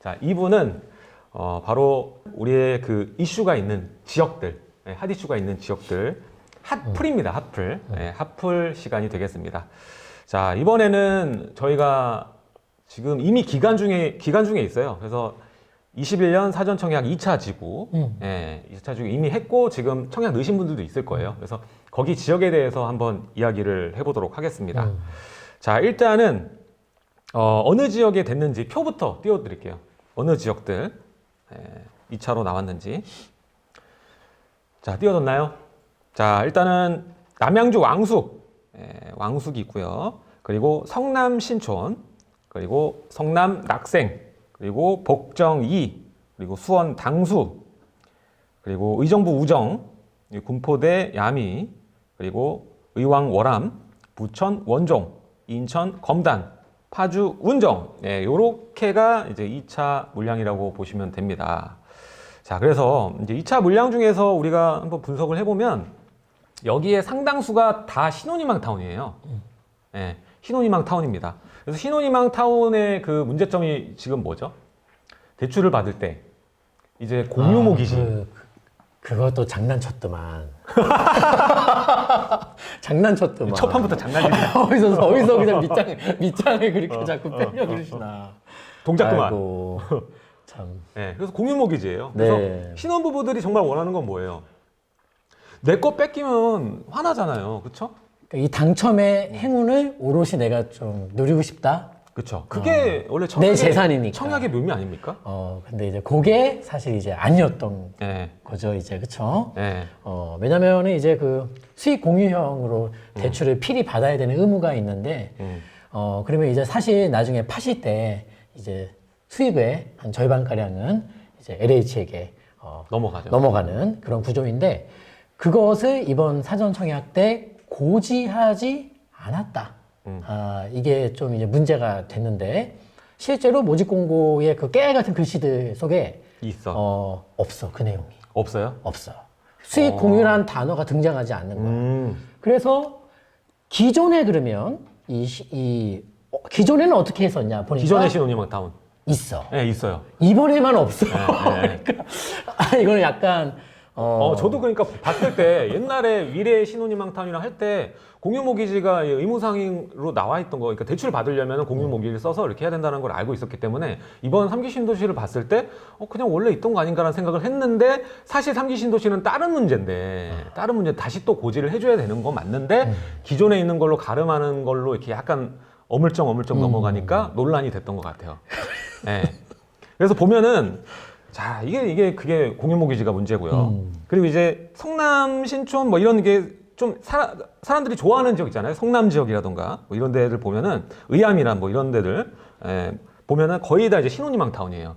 자, 2부는 어, 바로 우리의 그 이슈가 있는 지역들, 예, 핫 이슈가 있는 지역들, 핫플입니다. 핫플. 예, 핫플 시간이 되겠습니다. 자, 이번에는 저희가 지금 이미 기간 중에, 기간 중에 있어요. 그래서 21년 사전 청약 2차 지구, 음. 예, 2차 지구 이미 했고 지금 청약 넣으신 분들도 있을 거예요. 그래서 거기 지역에 대해서 한번 이야기를 해보도록 하겠습니다. 음. 자, 일단은 어, 어느 지역에 됐는지 표부터 띄워드릴게요. 어느 지역들 에, 2차로 나왔는지. 자, 띄워졌나요? 자, 일단은 남양주 왕숙, 에, 왕숙이 있고요. 그리고 성남 신촌, 그리고 성남 낙생, 그리고 복정 2, 그리고 수원 당수, 그리고 의정부 우정, 이 군포대 야미, 그리고 의왕 월암, 부천 원종, 인천 검단, 파주 운정, 네, 요렇게가 이제 2차 물량이라고 보시면 됩니다. 자, 그래서 이제 2차 물량 중에서 우리가 한번 분석을 해보면 여기에 상당수가 다 신혼희망 타운이에요. 네, 신혼희망 타운입니다. 그래서 신혼희망 타운의 그 문제점이 지금 뭐죠? 대출을 받을 때 이제 공유 모 기지. 아, 그, 그, 그것도 장난쳤더만. 장난쳤더만. 첫 판부터 장난이 어디서 어디서 그냥 밑장을 밑장을 그렇게 자꾸 빼려 그러시나. 동작도 많. 아이고, 참. 네, 그래서 공유 모기지예요. 그래서 네. 신혼부부들이 정말 원하는 건 뭐예요? 내 거 뺏기면 화나잖아요. 그렇죠? 그러니까 이 당첨의 행운을 오롯이 내가 좀 누리고 싶다. 그렇죠. 그게 원래 내 청약의, 재산이니까. 청약의 묘미 아닙니까? 어 근데 이제 그게 사실 이제 아니었던 네. 거죠 이제 그쵸? 네. 어 왜냐면은 이제 그 수익 공유형으로 대출을 필히 받아야 되는 의무가 있는데 음. 어 그러면 이제 사실 나중에 파실 때 이제 수익의 한 절반 가량은 이제 LH에게 어, 넘어가죠. 넘어가는 그런 구조인데 그것을 이번 사전 청약 때 고지하지 않았다. 음. 아, 이게 좀 이제 문제가 됐는데 실제로 모집 공고의 그 깨알 같은 글씨들 속에 있어. 어, 없어 그 내용이 없어요? 없어. 수익 공유라는 단어가 등장하지 않는 거야. 음. 그래서 기존에 그러면 이, 시- 이 어, 기존에는 어떻게 했었냐 보니까 기존의 신혼희망 타운. 있어. 네, 있어요. 이번에만 없어. 네, 그러니까 아, 이거는 약간 어, 어, 저도 그러니까 봤을 때 옛날에 위례 신혼희망 타운이랑 할 때 공유 모기지가 의무상으로 나와 있던 거, 그러니까 대출 받으려면 공유 모기지를 써서 이렇게 해야 된다는 걸 알고 있었기 때문에 이번 삼기 신도시를 봤을 때 어, 그냥 원래 있던 거 아닌가라는 생각을 했는데 사실 삼기 신도시는 다른 문제인데 다른 문제 다시 또 고지를 해줘야 되는 건 맞는데 기존에 있는 걸로 가름하는 걸로 이렇게 약간 어물쩡 어물쩡 넘어가니까 논란이 됐던 것 같아요. 네. 그래서 보면은 자 이게 이게 그게 공유 모기지가 문제고요. 음. 그리고 이제 성남 신촌 뭐 이런 게 좀 사람들이 좋아하는 지역 있잖아요. 성남 지역이라던가 뭐 이런 데들 보면은 의암이나 뭐 이런 데들 에, 보면은 거의 다 이제 신혼희망 타운이에요.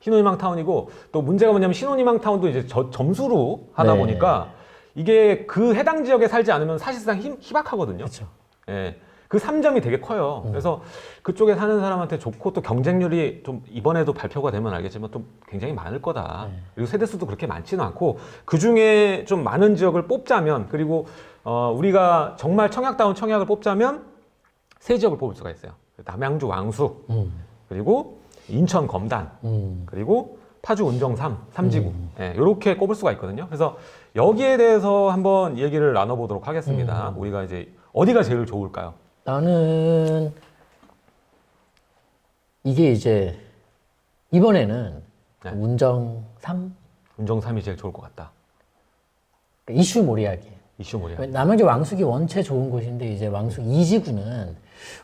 신혼희망 타운이고 또 문제가 뭐냐면 신혼희망 타운도 이제 저- 점수로 하다 네. 보니까 이게 그 해당 지역에 살지 않으면 사실상 힘, 희박하거든요. 그렇죠. 예. 그 3점이 되게 커요. 그래서 그쪽에 사는 사람한테 좋고 또 경쟁률이 좀 이번에도 발표가 되면 알겠지만 좀 굉장히 많을 거다. 네. 그리고 세대 수도 그렇게 많지는 않고 그 중에 좀 많은 지역을 뽑자면 그리고 어, 우리가 정말 청약다운 청약을 뽑자면 세 지역을 뽑을 수가 있어요. 남양주 왕숙 음, 그리고 인천 검단 음. 그리고 파주 운정 3, 삼지구 예, 이렇게 꼽을 수가 있거든요. 그래서 여기에 대해서 한번 얘기를 나눠보도록 하겠습니다. 우리가 이제 어디가 제일 좋을까요? 나는 이게 이제 이번에는 네. 운정 3 운정 3이 제일 좋을 것 같다. 이슈 몰이하기. 이슈 뭐냐? 남양주 왕숙이 원체 좋은 곳인데 이제 왕숙 2지구는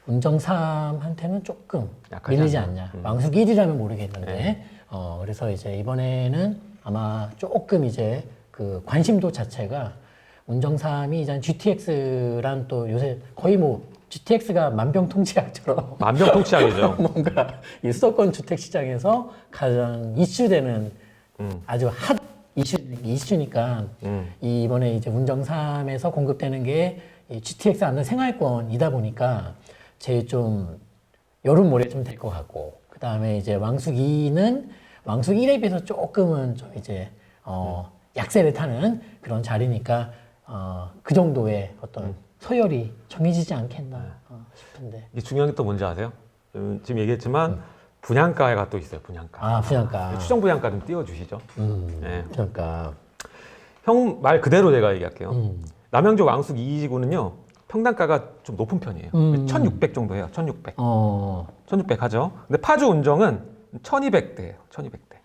운정 3한테는 조금 밀리지 않나? 않냐. 음. 왕숙 1이라면 모르겠는데 네. 어 그래서 이제 이번에는 아마 조금 이제 그 관심도 자체가 운정 3이 이제 GTX란 또 요새 거의 뭐 GTX가 만병통치약처럼 만병통치약이죠. 뭔가 이 수도권 주택 시장에서 가장 이슈되는 음. 아주 핫 이슈 이슈니까 음. 이 이번에 이제 운정삼에서 공급되는 게 이 GTX 안는 생활권이다 보니까 제일 좀 여름모래 좀될 것 같고 그 다음에 이제 왕숙 2는 왕숙 1에 비해서 조금은 좀 이제 어 약세를 타는 그런 자리니까 어 그 정도의 어떤 서열이 정해지지 않겠나 어, 싶은데 이게 중요한 게 또 뭔지 아세요? 음, 지금 얘기했지만 분양가가 또 있어요. 분양가. 아 분양가. 추정 분양가 좀 띄워주시죠. 음, 네. 분양가. 형 말 그대로 제가 얘기할게요. 음. 남양주 왕숙 2지구는요 평당가가 좀 높은 편이에요. 음. 1,600 정도 해요. 1,600. 어. 1,600 하죠. 근데 파주 운정은 1,200대예요. 1,200대.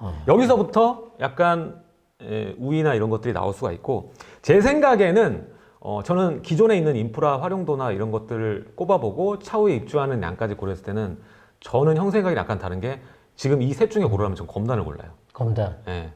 어. 여기서부터 약간 에, 우위나 이런 것들이 나올 수가 있고 제 생각에는 어, 저는 기존에 있는 인프라 활용도나 이런 것들을 꼽아보고 차후에 입주하는 양까지 고려했을 때는 저는 형 생각이 약간 다른 게 지금 이 셋 중에 고르라면 전 검단을 골라요. 검단. 예.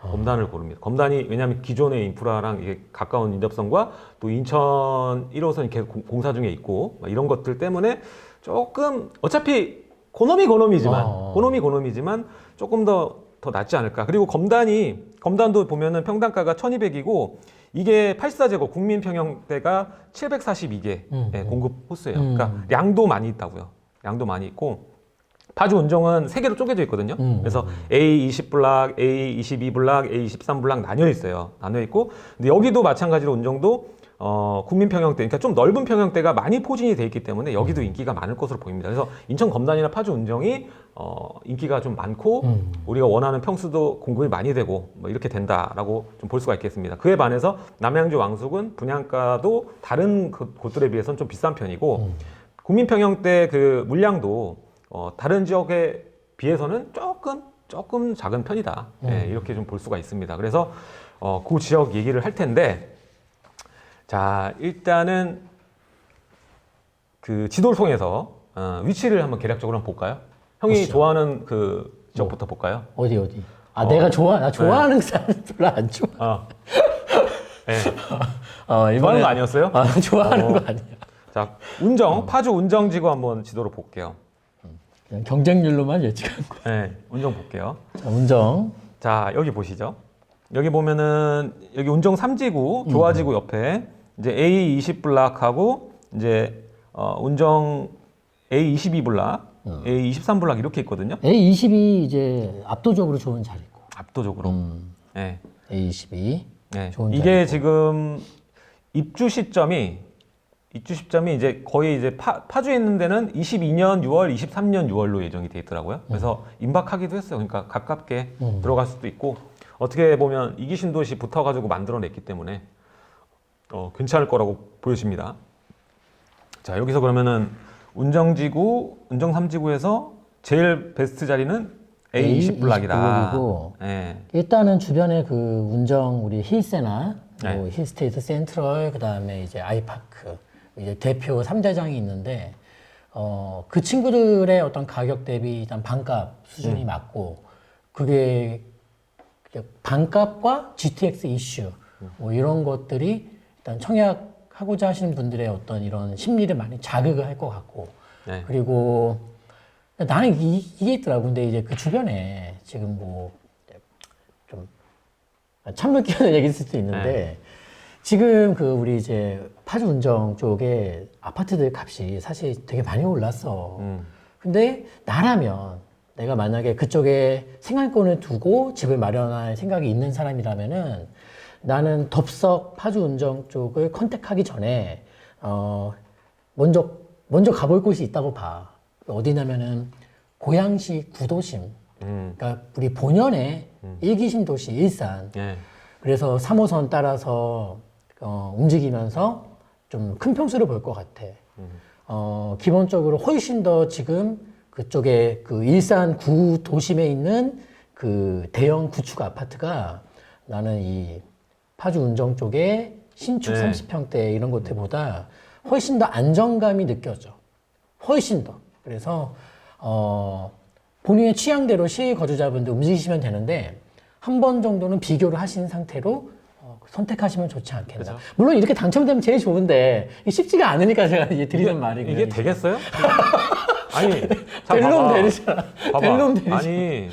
검단을 고릅니다. 검단이 왜냐하면 기존의 인프라랑 이게 가까운 인접성과 또 인천 1호선이 계속 공- 공사 중에 있고 막 이런 것들 때문에 조금 어차피 고놈이 고놈이지만 어. 고놈이 고놈이지만 조금 더 더 낫지 않을까. 그리고 검단이 검단도 보면은 평당가가 1,200이고 이게 84제곱 국민 평형대가 742개 음, 예, 음. 공급 호수예요. 음. 그러니까 양도 많이 있다고요. 양도 많이 있고 파주 운정은 세 개로 쪼개져 있거든요. 음. 그래서 A20 블락, A22 블락, A23 블락 나뉘어 있어요. 나뉘어 있고 근데 여기도 마찬가지로 운정도 어, 국민 평형대, 그러니까 좀 넓은 평형대가 많이 포진이 돼 있기 때문에 여기도 음. 인기가 많을 것으로 보입니다. 그래서 인천 검단이나 파주 운정이 어, 인기가 좀 많고 음. 우리가 원하는 평수도 공급이 많이 되고 뭐 이렇게 된다라고 좀 볼 수가 있겠습니다. 그에 반해서 남양주 왕숙은 분양가도 다른 그 곳들에 비해서는 좀 비싼 편이고 음. 국민평형대 그 물량도 어, 다른 지역에 비해서는 조금 조금 작은 편이다. 예, 이렇게 좀 볼 수가 있습니다. 그래서 어, 그 지역 얘기를 할 텐데 자 일단은 그 지도를 통해서 어, 위치를 한번 계략적으로 한번 볼까요? 형이 보시죠. 좋아하는 그 지역부터 볼까요? 어디 어디? 아 어. 내가 좋아 나 좋아하는 사람 별로 안 좋아. 어. 예. 어, 좋아하는 거 아니었어요? 아 좋아하는 어. 거 아니야. 자 운정 파주 운정지구 한번 지도로 볼게요. 그냥 경쟁률로만 예측한 거. 예, 운정 볼게요. 자, 운정. 자 여기 보시죠. 여기 보면은 여기 운정 3지구 교화지구 옆에 이제 A20 블락하고 이제 어, 운정 A22 블락, A23 블락 이렇게 있거든요. A22 이제 압도적으로 좋은 자리고. 압도적으로. 음, 예. A22. 네. 좋은 이게 지금 입주 시점이 입주 시점이 이제 거의 이제 파, 파주에 있는 데는 22년 6월, 23년 6월로 예정이 돼 있더라고요. 그래서 임박하기도 했어요. 그러니까 가깝게 음. 들어갈 수도 있고 어떻게 보면 이기 신 도시 붙어가지고 만들어냈기 때문에 어, 괜찮을 거라고 보여집니다. 자 여기서 그러면은 운정지구, 운정 3지구에서 제일 베스트 자리는 A20 블락이다. 블록이고. 예. 일단은 주변에 그 운정 우리 힐세나 네. 뭐 힐스테이트 센트럴 그다음에 이제 아이파크 이제 대표 3대장이 있는데 어, 그 친구들의 어떤 가격 대비 일단 반값 수준이 음. 맞고 그게 반값과 GTX 이슈 뭐 이런 것들이 일단 청약하고자 하시는 분들의 어떤 이런 심리를 많이 자극을 할 것 같고 네. 그리고 나는 이, 이게 있더라고. 근데 이제 그 주변에 지금 뭐좀 참을 끼어는 얘기일 수도 있는데 네. 지금 그 우리 이제 파주 운정 쪽에 아파트들 값이 사실 되게 많이 올랐어. 음. 근데 나라면 내가 만약에 그쪽에 생활권을 두고 집을 마련할 생각이 있는 사람이라면은 나는 덥석 파주 운정 쪽을 컨택하기 전에 어 먼저 먼저 가볼 곳이 있다고 봐. 어디냐면은 고양시 구도심. 음. 그러니까 우리 본연의 일기심 도시 일산. 예. 그래서 3호선 따라서 어, 움직이면서 좀 큰 평수를 볼 것 같아. 어, 기본적으로 훨씬 더 지금 그쪽에 그 일산 구 도심에 있는 그 대형 구축 아파트가 나는 이 파주 운정 쪽에 신축 네. 30평대 이런 곳들보다 훨씬 더 안정감이 느껴져. 훨씬 더. 그래서 어, 본인의 취향대로 시의 거주자분들 움직이시면 되는데 한 번 정도는 비교를 하신 상태로 어, 선택하시면 좋지 않겠나. 그죠. 물론 이렇게 당첨되면 제일 좋은데 이게 쉽지가 않으니까 제가 이제 드리는 말이고요. 이게 되겠어요? 아니, 자, 될놈 봐봐. 되리잖아. 봐봐. 될놈 되리잖아. 아니,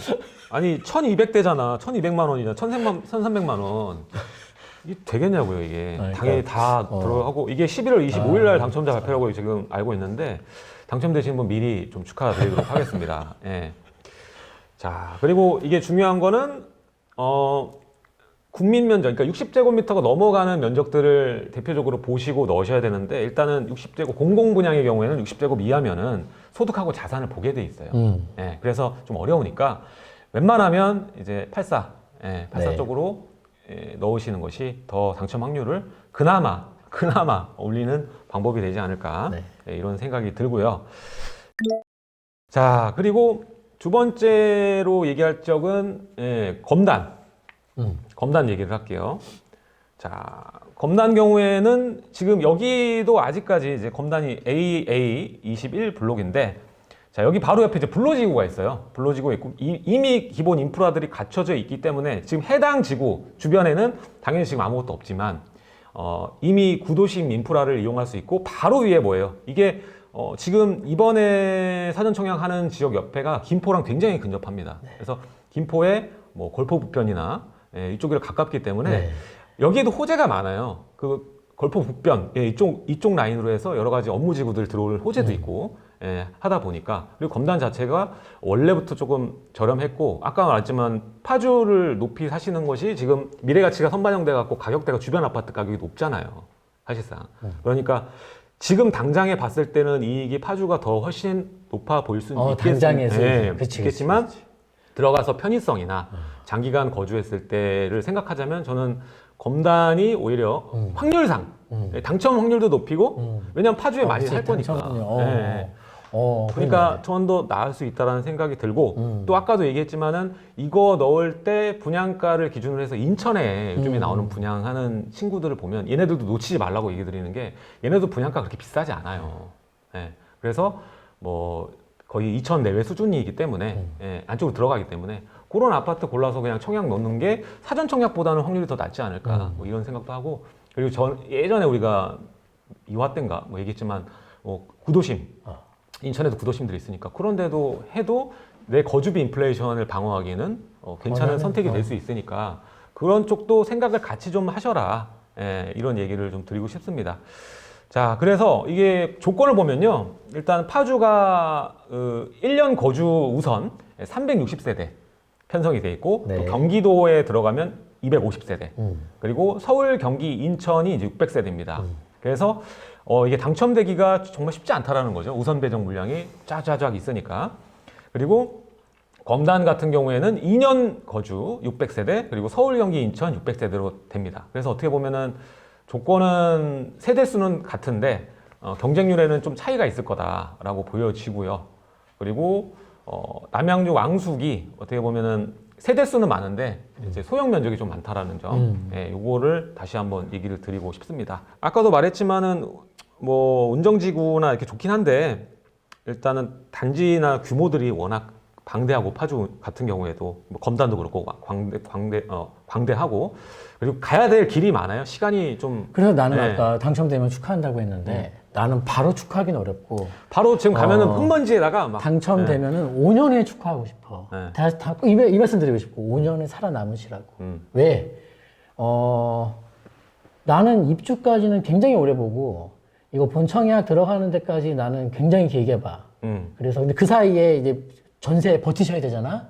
아니 1,200대잖아. 1,200만 원이잖아. 1,300만, 1,300만 원. 이게 되겠냐고요, 이게. 그러니까. 당연히 다 어. 들어가고 이게 11월 25일 날 당첨자 발표라고 지금 알고 있는데 당첨되신 분 미리 좀 축하드리도록 하겠습니다. 예. 자, 그리고 이게 중요한 거는 어 국민 면적, 그러니까 60제곱미터가 넘어가는 면적들을 대표적으로 보시고 넣으셔야 되는데 일단은 60제곱 공공 분양의 경우에는 60제곱 이하면은 소득하고 자산을 보게 돼 있어요. 음. 예, 그래서 좀 어려우니까 웬만하면 이제 84, 예, 84 네. 쪽으로 예, 넣으시는 것이 더 당첨 확률을 그나마 그나마 올리는 방법이 되지 않을까 네. 예, 이런 생각이 들고요. 자 그리고 두 번째로 얘기할 적은 예, 검단 음. 검단 얘기를 할게요. 자, 검단 경우에는 지금 여기도 아직까지 이제 검단이 AA21 블록인데 자, 여기 바로 옆에 이제 불로지구가 있어요. 불로지구가 있고 이, 이미 기본 인프라들이 갖춰져 있기 때문에 지금 해당 지구 주변에는 당연히 지금 아무것도 없지만 어, 이미 구도심 인프라를 이용할 수 있고 바로 위에 뭐예요? 이게 어, 지금 이번에 사전 청약하는 지역 옆에가 김포랑 굉장히 근접합니다. 그래서 김포의 뭐 골프 북변이나 예, 이쪽이랑 가깝기 때문에 네. 여기에도 호재가 많아요. 그 걸포 북변 예, 이쪽 이쪽 라인으로 해서 여러 가지 업무 지구들 들어올 호재도 있고 예, 하다 보니까 그리고 검단 자체가 원래부터 조금 저렴했고 아까 말했지만 파주를 높이 사시는 것이 지금 미래 가치가 선반영돼 갖고 가격대가 주변 아파트 가격이 높잖아요. 사실상 그러니까 지금 당장에 봤을 때는 이익이 파주가 더 훨씬 높아 보일 수는 어, 있겠, 당장에서 예, 그치, 있겠지만 그치, 그치. 들어가서 편의성이나 장기간 거주했을 때를 생각하자면 저는 검단이 오히려 음. 확률상 음. 예, 당첨 확률도 높이고 음. 왜냐하면 파주에 어, 많이 살 거니까. 어, 예. 어, 그러니까 전더 나을 수 있다라는 생각이 들고 음. 또 아까도 얘기했지만은 이거 넣을 때 분양가를 기준으로 해서 인천에 요즘에 음. 나오는 분양하는 친구들을 보면 얘네들도 놓치지 말라고 얘기 드리는 게 얘네도 분양가 그렇게 비싸지 않아요. 예. 그래서 뭐 거의 2천 내외 수준이기 때문에 음. 예, 안쪽으로 들어가기 때문에 그런 아파트 골라서 그냥 청약 넣는 게 사전 청약보다는 확률이 더 낮지 않을까 음. 뭐 이런 생각도 하고 그리고 전 예전에 우리가 이화 때인가 뭐 얘기했지만 뭐 구도심 어. 인천에도 구도심들이 있으니까 그런데도 해도 내 거주비 인플레이션을 방어하기에는 어, 괜찮은 선택이 어. 될수 있으니까 그런 쪽도 생각을 같이 좀 하셔라 예, 이런 얘기를 좀 드리고 싶습니다. 자 그래서 이게 조건을 보면요 일단 파주가 어, 1년 거주 우선 360세대 편성이 돼 있고 네. 또 경기도에 들어가면 250세대 음. 그리고 서울, 경기, 인천이 이제 600세대입니다. 음. 그래서 어, 이게 당첨되기가 정말 쉽지 않다라는 거죠. 우선 배정 물량이 쫙쫙쫙 있으니까. 그리고 검단 같은 경우에는 2년 거주 600세대 그리고 서울, 경기, 인천 600세대로 됩니다. 그래서 어떻게 보면은 조건은 세대 수는 같은데 어, 경쟁률에는 좀 차이가 있을 거다라고 보여지고요. 그리고 어, 남양주 왕숙이 어떻게 보면은 세대 수는 많은데 이제 소형 면적이 좀 많다라는 점, 음. 예, 요거를 다시 한번 얘기를 드리고 싶습니다. 아까도 말했지만은 뭐 운정지구나 이렇게 좋긴 한데 일단은 단지나 규모들이 워낙 방대하고 파주 같은 경우에도 뭐 검단도 그렇고 광대 광대 어 광대하고 그리고 가야 될 길이 많아요. 시간이 좀 그래서 나는 네. 아까 당첨되면 축하한다고 했는데 나는 바로 축하하기는 어렵고 바로 지금 가면은 어. 흙먼지에다가 막 당첨되면은 5년에 축하하고 싶어. 네. 다시 다, 이, 말- 이 말씀 드리고 싶고 5년에 살아남으시라고. 음, 왜? 어, 나는 입주까지는 굉장히 오래 보고 이거 본청약 들어가는 데까지 나는 굉장히 길게 봐. 음. 그래서 근데 그 사이에 이제 전세 버티셔야 되잖아.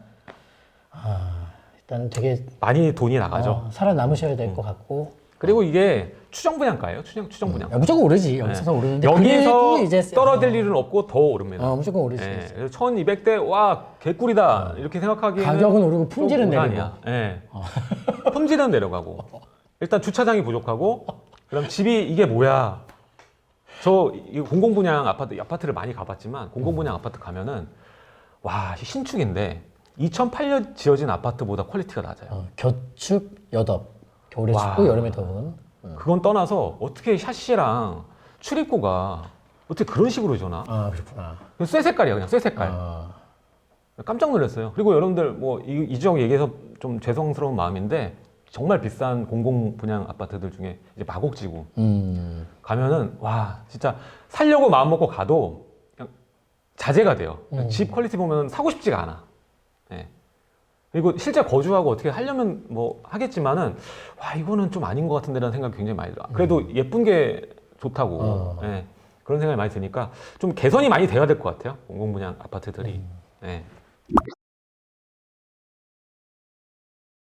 아, 일단 되게 많이 돈이 나가죠. 어, 살아남으셔야 될 것 같고. 그리고 이게 추정 분양가예요. 추정 추정 분양. 야, 무조건 오르지. 여기서 오르는데 여기서 그래도 이제 떨어질 일은 없고 더 오릅니다. 어, 무조건 오르지. 예, 그래서 1200대 와 개꿀이다 이렇게 생각하기에는 가격은 오르고 품질은 좀 내리고. 고난이야. 예. 품질은 내려가고 일단 주차장이 부족하고 그럼 집이 이게 뭐야? 저 이거 공공 분양 아파트 아파트를 많이 가봤지만 공공 분양 아파트 가면은 와 신축인데 2008년 지어진 아파트보다 퀄리티가 낮아요. 어, 겨축 여덥. 겨울에 와. 춥고 여름에 더운. 그건 떠나서 어떻게 샤시랑 출입구가 어떻게 그런 식으로 해줘나? 아 그렇구나. 쇠 색깔이야 그냥 쇠 색깔. 아, 깜짝 놀랐어요. 그리고 여러분들 뭐 이 지역 얘기해서 좀 죄송스러운 마음인데 정말 비싼 공공 분양 아파트들 중에 이제 마곡지구 음, 가면은 와 진짜 살려고 마음 먹고 가도 그냥 자제가 돼요. 음. 집 퀄리티 보면 사고 싶지가 않아. 예. 그리고 실제 거주하고 어떻게 하려면 뭐 하겠지만은 와 이거는 좀 아닌 것 같은데라는 생각이 굉장히 많이 들어. 그래도 예쁜 게 좋다고 음. 어. 예. 그런 생각이 많이 드니까 좀 개선이 많이 돼야 될 것 같아요. 공공 분양 아파트들이. 음. 예.